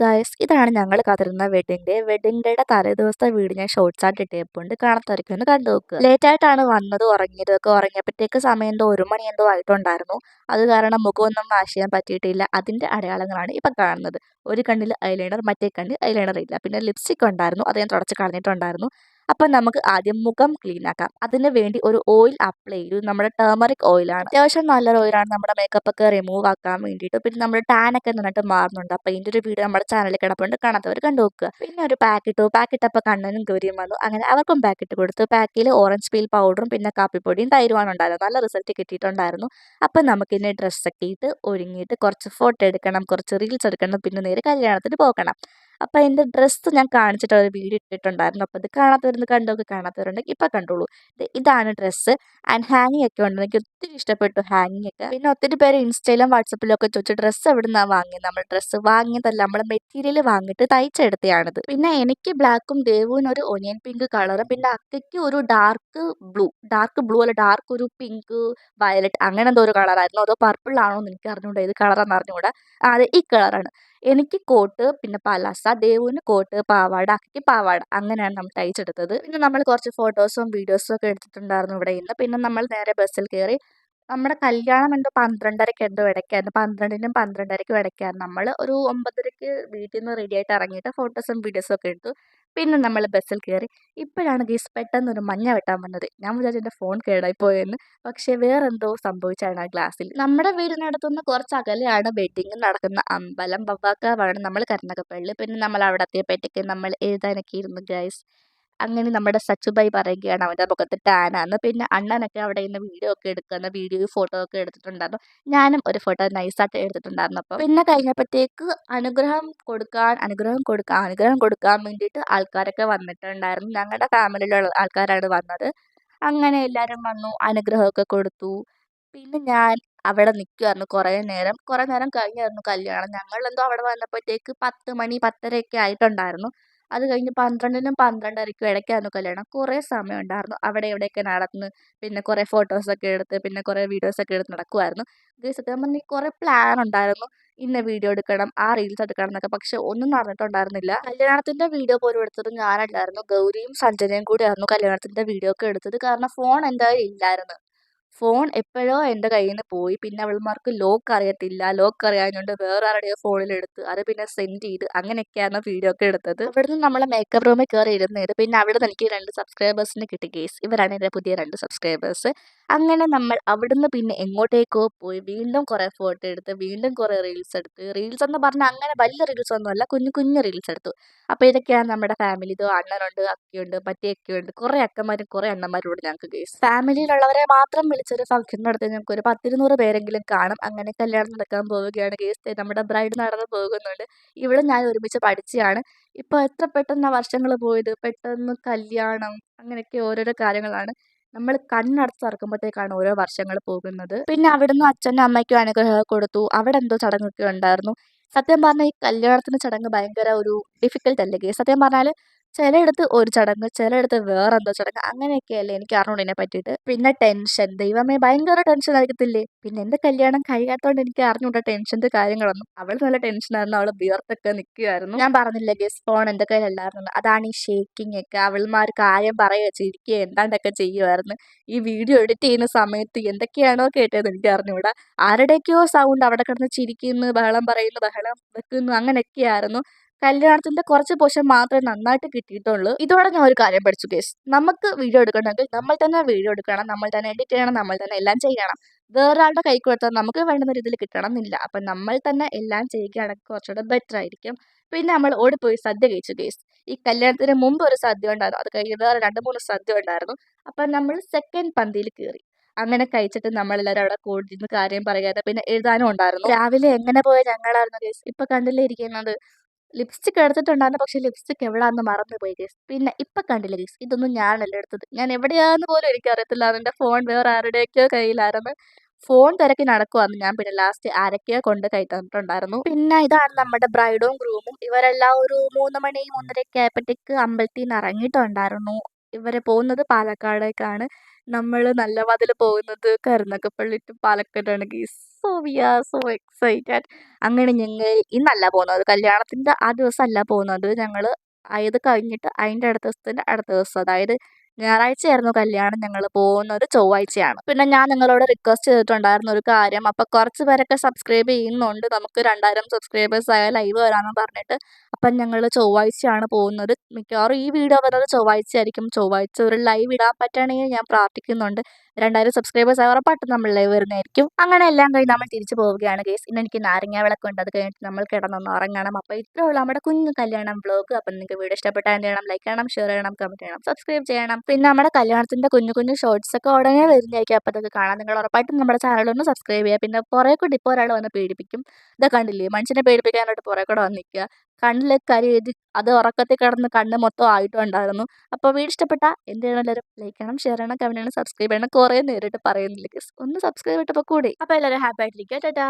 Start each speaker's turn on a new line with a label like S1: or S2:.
S1: Guys ഇതാണ് ഞങ്ങൾ കാത്തിരുന്ന വെഡിങ് ഡേ വെഡിങ് ഡേയുടെ തലേ ദിവസത്തെ വീട് ഞാൻ ഷോർട്സ് ആയിട്ട് ഇട്ടേപ്പുണ്ട് കാണാത്തവരൊക്കെ ഒന്ന് കണ്ടു നോക്കുക ലേറ്റ് ആയിട്ടാണ് വന്നത് ഉറങ്ങിയത്. ഒക്കെ ഉറങ്ങിയപ്പോഴത്തേക്ക് സമയം എന്തോ ഒരു മണി എന്തോ ആയിട്ടുണ്ടായിരുന്നു. അത് കാരണം മുഖമൊന്നും വാഷ് ചെയ്യാൻ പറ്റിയിട്ടില്ല. അതിന്റെ അടയാളങ്ങളാണ് ഇപ്പം കാണുന്നത്. ഒരു കണ്ണിൽ ഐലൈനർ മറ്റേ കണ്ണിൽ ഐലൈനർ ഇല്ല. പിന്നെ ലിപ്സ്റ്റിക് ഉണ്ടായിരുന്നു. അത് ഞാൻ തുടച്ച് കളഞ്ഞിട്ടുണ്ടായിരുന്നു. അപ്പം നമുക്ക് ആദ്യം മുഖം ക്ലീൻ ആക്കാം. അതിന് വേണ്ടി ഒരു ഓയിൽ അപ്ലൈ ചെയ്തു. നമ്മുടെ ടേമറിക് ഓയിലാണ് അത്യാവശ്യം നല്ലൊരു ഓയിലാണ് നമ്മുടെ മേക്കപ്പ് ഒക്കെ റിമൂവ് ആക്കാൻ വേണ്ടിയിട്ട്. പിന്നെ നമ്മുടെ ടാൻ ഒക്കെ നന്നായിട്ട് മാറുന്നുണ്ട്. അപ്പം ഇതിന്റെ ഒരു വീഡിയോ നമ്മുടെ ചാനലിൽ കിടപ്പുണ്ട്. കാണാത്തവർ കണ്ടു നോക്കുക. പിന്നെ ഒരു പാക്കറ്റ് പാക്കറ്റ് അപ്പോൾ കണ്ണനും ഗൗരിയും വന്നു. അങ്ങനെ അവർക്കും പാക്കറ്റ് കൊടുത്തു. പാക്കിൽ ഓറഞ്ച് പീൽ പൗഡറും പിന്നെ കാപ്പിപ്പൊടിയും തൈരുമാണ് ഉണ്ടായിരുന്നത്. നല്ല റിസൾട്ട് കിട്ടിയിട്ടുണ്ടായിരുന്നു. അപ്പം നമുക്കിതിനെ ഡ്രസ്സൊക്കെ ഇട്ട് ഒരുങ്ങിയിട്ട് കുറച്ച് ഫോട്ടോ എടുക്കണം. കുറച്ച് റീൽസ് എടുക്കണം. പിന്നെ നേരെ കല്യാണത്തിന് പോകണം. അപ്പം എന്റെ ഡ്രസ്സ് ഞാൻ കാണിച്ചിട്ട് ഒരു വീഡിയോ ഇട്ടിട്ടുണ്ടായിരുന്നു. അപ്പോൾ ഇത് കാണാത്തവരുന്ന് കണ്ടൊക്കെ കാണാത്തവരുണ്ടെങ്കിൽ ഇപ്പൊ കണ്ടോളൂ. ഇതാണ് ഡ്രസ്സ്. ആൻഡ് ഹാങ്ങിങ് ഒക്കെ ഉണ്ട്. എനിക്ക് ഒത്തിരി ഇഷ്ടപ്പെട്ടു ഹാങ്ങിങ് ഒക്കെ. പിന്നെ ഒത്തിരി പേര് ഇൻസ്റ്റയിലും വാട്സപ്പിലും ഒക്കെ ചോദിച്ചു ഡ്രസ്സ് എവിടെ നിന്നാണ് വാങ്ങിയത് നമ്മൾ ഡ്രസ്സ് വാങ്ങിയതല്ല നമ്മൾ മെറ്റീരിയൽ വാങ്ങിയിട്ട് തയ്ച്ചെടുത്തതാണിത് പിന്നെ എനിക്ക് ബ്ലാക്കും ദേവുവിന് ഒരു ഒനിയൻ പിങ്ക് കളറും പിന്നെ അക്കയ്ക്ക് ഒരു ഡാർക്ക് ബ്ലൂ ഡാർക്ക് ബ്ലൂ അല്ല ഡാർക്ക് ഒരു പിങ്ക് വയലറ്റ് അങ്ങനെ എന്തോ ഒരു കളറായിരുന്നു. അതോ പർപ്പിൾ ആണോ എന്ന് എനിക്ക് അറിഞ്ഞുകൂടാ ഏത് കളറാണെന്ന് അറിഞ്ഞുകൂടാ അതെ ഈ കളറാണ്. എനിക്ക് കോട്ട് പിന്നെ പലാസ ദേവുവിന് കോട്ട് പാവാട അക്കയ്ക്ക് പാവാട അങ്ങനെയാണ് നമ്മൾ തയ്ച്ചെടുത്തത്. പിന്നെ നമ്മൾ കുറച്ച് ഫോട്ടോസും വീഡിയോസും ഒക്കെ എടുത്തിട്ടുണ്ടായിരുന്നു ഇവിടെ ഇന്ന്. പിന്നെ നമ്മൾ നേരെ ബസ്സിൽ കയറി നമ്മുടെ കല്യാണം എന്തോ പന്ത്രണ്ടരയ്ക്ക് എന്തോ ഇടയ്ക്കായിരുന്നു. പന്ത്രണ്ടിനും പന്ത്രണ്ടരയ്ക്കും ഇടയ്ക്കായിരുന്നു. നമ്മൾ ഒരു ഒമ്പതരയ്ക്ക് വീട്ടിൽ നിന്ന് റെഡി ആയിട്ട് ഇറങ്ങിയിട്ട് ഫോട്ടോസും വീഡിയോസും ഒക്കെ എടുത്തു. പിന്നെ നമ്മൾ ബസ്സിൽ കയറി ഇപ്പോഴാണ് ഗീസ് പെട്ടെന്ന് ഒരു മഞ്ഞ വെട്ടാൻ വന്നത്. ഞാൻ വിചാരിച്ചു എന്റെ ഫോൺ കേടായി പോയെന്ന്. പക്ഷേ വേറെന്തോ സംഭവിച്ചാണ് ആ ഗ്ലാസ്സിൽ നമ്മുടെ വീടിനടുത്തുനിന്ന് കുറച്ച് അകലെയാണ് വെഡിങ് നടക്കുന്ന അമ്പലം ബവാക്കാവാണ് നമ്മൾ കരുനാഗപ്പള്ളി. പിന്നെ നമ്മൾ അവിടെ എത്തിയപ്പോഴത്തേക്ക് നമ്മൾ എഴുതാനൊക്കെ ഇരുന്നു ഗൈസ് അങ്ങനെ നമ്മുടെ സച്ചുബായി പറയുകയാണ് അവന്റെ മുഖത്ത് ടാനാന്ന് പിന്നെ അണ്ണനൊക്കെ അവിടെ ഇന്ന് വീഡിയോ ഒക്കെ എടുക്കുന്ന. വീഡിയോ ഫോട്ടോ ഒക്കെ എടുത്തിട്ടുണ്ടായിരുന്നു. ഞാനും ഒരു ഫോട്ടോ നൈസായിട്ട് എടുത്തിട്ടുണ്ടായിരുന്നു അപ്പോൾ പിന്നെ കഴിഞ്ഞപ്പോഴത്തേക്ക് അനുഗ്രഹം കൊടുക്കാൻ അനുഗ്രഹം കൊടുക്കാൻ അനുഗ്രഹം കൊടുക്കാൻ വേണ്ടിയിട്ട് ആൾക്കാരൊക്കെ വന്നിട്ടുണ്ടായിരുന്നു. ഞങ്ങളുടെ ഫാമിലിയിലുള്ള ആൾക്കാരാണ് വന്നത്. അങ്ങനെ എല്ലാവരും വന്നു അനുഗ്രഹമൊക്കെ കൊടുത്തു. പിന്നെ ഞാൻ അവിടെ നിൽക്കുമായിരുന്നു കുറേ നേരം. കുറേ നേരം കഴിഞ്ഞായിരുന്നു കല്യാണം. ഞങ്ങളെന്തോ അവിടെ വന്നപ്പോഴത്തേക്ക് പത്ത് മണി പത്തരയൊക്കെ ആയിട്ടുണ്ടായിരുന്നു. അത് കഴിഞ്ഞ് പന്ത്രണ്ടിനും പന്ത്രണ്ടരയ്ക്കും ഇടയ്ക്കായിരുന്നു കല്യാണം. കുറേ സമയം ഉണ്ടായിരുന്നു അവിടെ ഇവിടെയൊക്കെ നടന്ന് പിന്നെ കുറേ ഫോട്ടോസൊക്കെ എടുത്ത് പിന്നെ കുറേ വീഡിയോസൊക്കെ എടുത്ത് നടക്കുമായിരുന്നു ഗൈസ് നമ്മൾ കുറേ പ്ലാൻ ഉണ്ടായിരുന്നു. ഇന്ന വീഡിയോ എടുക്കണം ആ റീൽസ് എടുക്കണം എന്നൊക്കെ. പക്ഷെ ഒന്നും നടന്നിട്ടുണ്ടായിരുന്നില്ല. കല്യാണത്തിന്റെ വീഡിയോ പോലും എടുത്തത് ഞാനല്ലായിരുന്നു. ഗൗരിയും സഞ്ജനയും കൂടിയായിരുന്നു കല്യാണത്തിന്റെ വീഡിയോ ഒക്കെ എടുത്തത്. കാരണം ഫോൺ എന്തായാലും ഇല്ലായിരുന്നു. ഫോൺ എപ്പോഴോ എന്റെ കയ്യിൽ നിന്ന് പോയി. പിന്നെ അവൾമാർക്ക് ലോക്ക് അറിയത്തില്ല. ലോക്ക് അറിയാഞ്ഞുകൊണ്ട് വേറെ ആരുടെയോ ഫോണിലെടുത്ത് അത് പിന്നെ സെൻഡ് ചെയ്ത് അങ്ങനെയൊക്കെയാണ് വീഡിയോ ഒക്കെ എടുത്തത്. അവിടുന്ന് നമ്മളെ മേക്കപ്പ് റൂമിൽ കയറി ഇരുന്നത് പിന്നെ അവിടെ നിന്ന് എനിക്ക് രണ്ട് സബ്സ്ക്രൈബേഴ്സിന് കിട്ടി കേസ് ഇവരാണ് എന്റെ പുതിയ രണ്ട് സബ്സ്ക്രൈബേഴ്സ് അങ്ങനെ നമ്മൾ അവിടുന്ന് പിന്നെ എങ്ങോട്ടേക്കോ പോയി. വീണ്ടും കുറേ ഫോട്ടോ എടുത്ത് വീണ്ടും കുറേ റീൽസ് എടുത്ത്. റീൽസ് എന്ന് പറഞ്ഞാൽ അങ്ങനെ വലിയ റീൽസ് ഒന്നുമല്ല കുഞ്ഞു കുഞ്ഞു റീൽസ് എടുത്തു. അപ്പോൾ ഇതൊക്കെയാണ് നമ്മുടെ ഫാമിലി ഇതോ അണ്ണനുണ്ട് അക്കയുണ്ട് മറ്റേയൊക്കെയുണ്ട് കുറേ അക്കന്മാരും കുറേ അണ്ണന്മാരും ഉണ്ട് ഞങ്ങൾക്ക് കേസ് ഫാമിലിയിലുള്ളവരെ മാത്രം വിളിച്ചൊരു ഫംഗ്ഷൻ നടത്തി ഞങ്ങൾക്ക് ഒരു പത്തിരുന്നൂറ് പേരെങ്കിലും കാണും. അങ്ങനെ കല്യാണം നടക്കാൻ പോവുകയാണ്. കേസ് നമ്മുടെ ബ്രൈഡ് നടന്ന് പോകുന്നുണ്ട്. ഇവിടെ ഞാൻ ഒരുമിച്ച് പഠിച്ചതാണ് ഇപ്പോൾ എത്ര പെട്ടെന്ന് വർഷങ്ങൾ പോയത്? പെട്ടെന്ന് കല്യാണം അങ്ങനെയൊക്കെ ഓരോരോ കാര്യങ്ങളാണ്. നമ്മൾ കണ്ണടച്ച് തുറക്കുമ്പോഴത്തേക്കാണ് ഓരോ വർഷങ്ങൾ പോകുന്നത്. പിന്നെ അവിടുന്ന് അച്ഛനും അമ്മയ്ക്കും അനുഗ്രഹം കൊടുത്തു. അവിടെ എന്തോ ചടങ്ങൊക്കെ ഉണ്ടായിരുന്നു. സത്യം പറഞ്ഞാൽ ഈ കല്യാണത്തിന് ചടങ്ങ് ഭയങ്കര ഒരു ഡിഫിക്കൽട്ട് അല്ലേ സത്യം പറഞ്ഞാൽ ചിലയിടത്ത് ഒരു ചടങ്ങ് ചിലയിടത്ത് വേറെന്തോ ചടങ്ങ് അങ്ങനെയൊക്കെയല്ലേ എനിക്ക് അറിഞ്ഞൂടെ ഇതിനെ പറ്റിയിട്ട്. പിന്നെ ടെൻഷൻ. ദൈവമേ ഭയങ്കര ടെൻഷൻ ആയിരിക്കത്തില്ലേ? പിന്നെ എന്റെ കല്യാണം കഴിയാത്തതുകൊണ്ട് എനിക്ക് അറിഞ്ഞൂടാ ടെൻഷന്റെ കാര്യങ്ങളൊന്നും. അവൾ നല്ല ടെൻഷൻ ആയിരുന്നു. അവൾ വിയർത്തൊക്കെ നിൽക്കുകയായിരുന്നു ഞാൻ പറഞ്ഞില്ലേ ഗസ് ഫോൺ എന്റെ കയ്യിലല്ലായിരുന്നു അതാണ് ഈ ഷേക്കിംഗ് ഒക്കെ. അവൾമാർ കാര്യം പറയുക ചിരിക്കുക എന്താണ്ടൊക്കെ ചെയ്യുമായിരുന്നു ഈ വീഡിയോ എഡിറ്റ് ചെയ്യുന്ന സമയത്ത് എന്തൊക്കെയാണോ കേട്ടത് എനിക്ക് അറിഞ്ഞുകൂടാ ആരുടെയൊക്കെയോ സൗണ്ട് അവിടെ കിടന്ന് ചിരിക്കുന്നു ബഹളം പറയുന്നു ബഹളം വെക്കുന്നു അങ്ങനെയൊക്കെയായിരുന്നു. കല്യാണത്തിന്റെ കുറച്ച് പോഷൻ മാത്രമേ നന്നായിട്ട് കിട്ടിയിട്ടുള്ളൂ. ഇതോടെ ഞാൻ ഒരു കാര്യം പഠിച്ചു കേസ് നമുക്ക് വീഡിയോ എടുക്കണമെങ്കിൽ നമ്മൾ തന്നെ വീഡിയോ എടുക്കണം നമ്മൾ തന്നെ എഡിറ്റ് ചെയ്യണം നമ്മൾ തന്നെ എല്ലാം ചെയ്യണം. വേറൊരാളുടെ കൈ കൊടുത്താൽ നമുക്ക് വേണ്ടുന്ന രീതിയിൽ കിട്ടണം എന്നില്ല അപ്പം നമ്മൾ തന്നെ എല്ലാം ചെയ്യുകയാണെങ്കിൽ കുറച്ചുകൂടെ ബെറ്റർ ആയിരിക്കും. പിന്നെ നമ്മൾ ഓടിപ്പോയി സദ്യ കഴിച്ചു കേസ് ഈ കല്യാണത്തിന് മുമ്പ് ഒരു സദ്യ ഉണ്ടായിരുന്നു. അത് കഴിഞ്ഞ് വേറെ രണ്ട് മൂന്ന് സദ്യ ഉണ്ടായിരുന്നു. അപ്പം നമ്മൾ സെക്കൻഡ് പന്തിയിൽ കയറി. അങ്ങനെ കഴിച്ചിട്ട് നമ്മളെല്ലാവരും അവിടെ കൂടിയിരുന്ന് കാര്യം പറയാതെ പിന്നെ എഴുതാനും ഉണ്ടായിരുന്നു. രാവിലെ എങ്ങനെ പോയ ഞങ്ങളായിരുന്നു കേസ് ഇപ്പൊ കണ്ടില്ലേ ഇരിക്കുന്നത്? ലിപ്സ്റ്റിക് എടുത്തിട്ടുണ്ടായിരുന്നു പക്ഷെ ലിപ്സ്റ്റിക് എവിടാന്ന് മറന്നു പോയി ഗേസ് പിന്നെ ഇപ്പൊ കണ്ടില്ല ഗേസ് ഇതൊന്നും ഞാനല്ല എടുത്തത്. ഞാൻ എവിടെയാന്ന് പോലും എനിക്കറിയത്തില്ല. എന്റെ ഫോൺ വേറെ ആരുടെയൊക്കെയോ കയ്യിലായിരുന്നു. ഫോൺ തിരക്കി നടക്കുവാന്ന് ഞാൻ പിന്നെ ലാസ്റ്റ് ആരൊക്കെയോ കൊണ്ട് കൈ തന്നിട്ടുണ്ടായിരുന്നു. പിന്നെ ഇതാണ് നമ്മുടെ ബ്രൈഡും ഗ്രൂമും ഇവരെല്ലാം ഒരു മൂന്ന് മണി മൂന്നരയൊക്കെ ആയപ്പോഴത്തേക്ക് അമ്പലത്തിൽ നിന്ന് ഇറങ്ങിയിട്ടുണ്ടായിരുന്നു. ഇവരെ പോകുന്നത് പാലക്കാടേക്കാണ്. നമ്മൾ നല്ല വാതിൽ പോകുന്നത് കരുന്നൊക്കെ ടു പാലക്കാടാണ് ഗീസ് സോ സോ എക്സൈറ്റഡ് അങ്ങനെ ഞങ്ങൾ ഇന്നല്ല പോകുന്നത്. കല്യാണത്തിന്റെ ആ ദിവസം അല്ല പോകുന്നത്. ഞങ്ങൾ അത് കഴിഞ്ഞിട്ട് അതിന്റെ അടുത്ത ദിവസത്തിന്റെ അടുത്ത ദിവസം അതായത് ഞായറാഴ്ചയായിരുന്നു കല്യാണം. ഞങ്ങൾ പോകുന്നത് ചൊവ്വാഴ്ചയാണ്. പിന്നെ ഞാൻ നിങ്ങളോട് റിക്വസ്റ്റ് ചെയ്തിട്ടുണ്ടായിരുന്ന ഒരു കാര്യം. അപ്പോൾ കുറച്ച് പേരൊക്കെ സബ്സ്ക്രൈബ് ചെയ്യുന്നുണ്ട്. നമുക്ക് രണ്ടായിരം സബ്സ്ക്രൈബേഴ്സ് ആയ ലൈവ് വരാമെന്ന് പറഞ്ഞിട്ട് അപ്പം ഞങ്ങൾ ചൊവ്വാഴ്ചയാണ് പോകുന്നത്. മിക്കവാറും ഈ വീഡിയോ വരുന്നത് ചൊവ്വാഴ്ച ആയിരിക്കും ചൊവ്വാഴ്ച ഒരു ലൈവ് ഇടാൻ പറ്റുകയാണെങ്കിൽ ഞാൻ പ്രാർത്ഥിക്കുന്നുണ്ട്. രണ്ടായിരം സബ്സ്ക്രൈബേഴ്സ് ഉറപ്പായിട്ട് നമ്മൾ ലൈവ് വരുന്നതായിരിക്കും. അങ്ങനെ എല്ലാം കഴിഞ്ഞ് നമ്മൾ തിരിച്ചു പോവുകയാണ് കേസ് ഇന്ന് എനിക്ക് നാരങ്ങ വിളക്കുണ്ട് അത് കഴിഞ്ഞിട്ട് നമ്മൾ കിടന്നൊന്ന് ഉറങ്ങണം. അപ്പോൾ ഇത്രേ ഉള്ളൂ നമ്മുടെ കുഞ്ഞു കല്യാണം ബ്ലോഗ് അപ്പം നിങ്ങൾക്ക് വീഡിയോ ഇഷ്ടപ്പെട്ടാൽ എന്ത് ചെയ്യണം? ലൈക്ക് ചെയ്യണം ഷെയർ ചെയ്യണം കമന്റ് ചെയ്യണം സബ്സ്ക്രൈബ് ചെയ്യണം. പിന്നെ നമ്മുടെ കല്യാണത്തിന്റെ കുഞ്ഞു കുഞ്ഞു ഷോർട്സ് ഒക്കെ ഉടനെ വരുന്നതായിരിക്കും. അപ്പോൾ അതൊക്കെ കാണാൻ നിങ്ങൾ ഉറപ്പായിട്ടും നമ്മുടെ ചാനലൊന്ന് സബ്സ്ക്രൈബ് ചെയ്യുക. പിന്നെ പുറകെ കൂടി ഇപ്പോൾ ഒരാൾ വന്ന് പേടിപ്പിക്കും. ഇതൊക്കെ കണ്ടില്ലേ? മനുഷ്യനെ പേടിപ്പിക്കാനായിട്ട് പുറകെ കൂടെ വന്ന് നിൽക്കുക. കണ്ണിൽ കരി എഴുതി അത് ഉറക്കത്തിൽ കിടന്ന് കണ്ണ് മൊത്തം ആയിട്ടുണ്ടായിരുന്നു. അപ്പോൾ വീഡിയോ ഇഷ്ടപ്പെട്ട ചെയ്യണം എല്ലാവരും ലൈക്ക് ചെയ്യണം ഷെയർ ചെയ്യണം കമന്റ് ചെയ്യണം സബ്സ്ക്രൈബ് ചെയ്യണം കുറേ നേരിട്ട് പറയുന്നില്ല ഒന്ന് സബ്സ്ക്രൈബ് ഇട്ടപ്പോൾ കൂടി. അപ്പോൾ എല്ലാവരും ഹാപ്പി ആയിട്ടിരിക്കുക. ടാറ്റാ.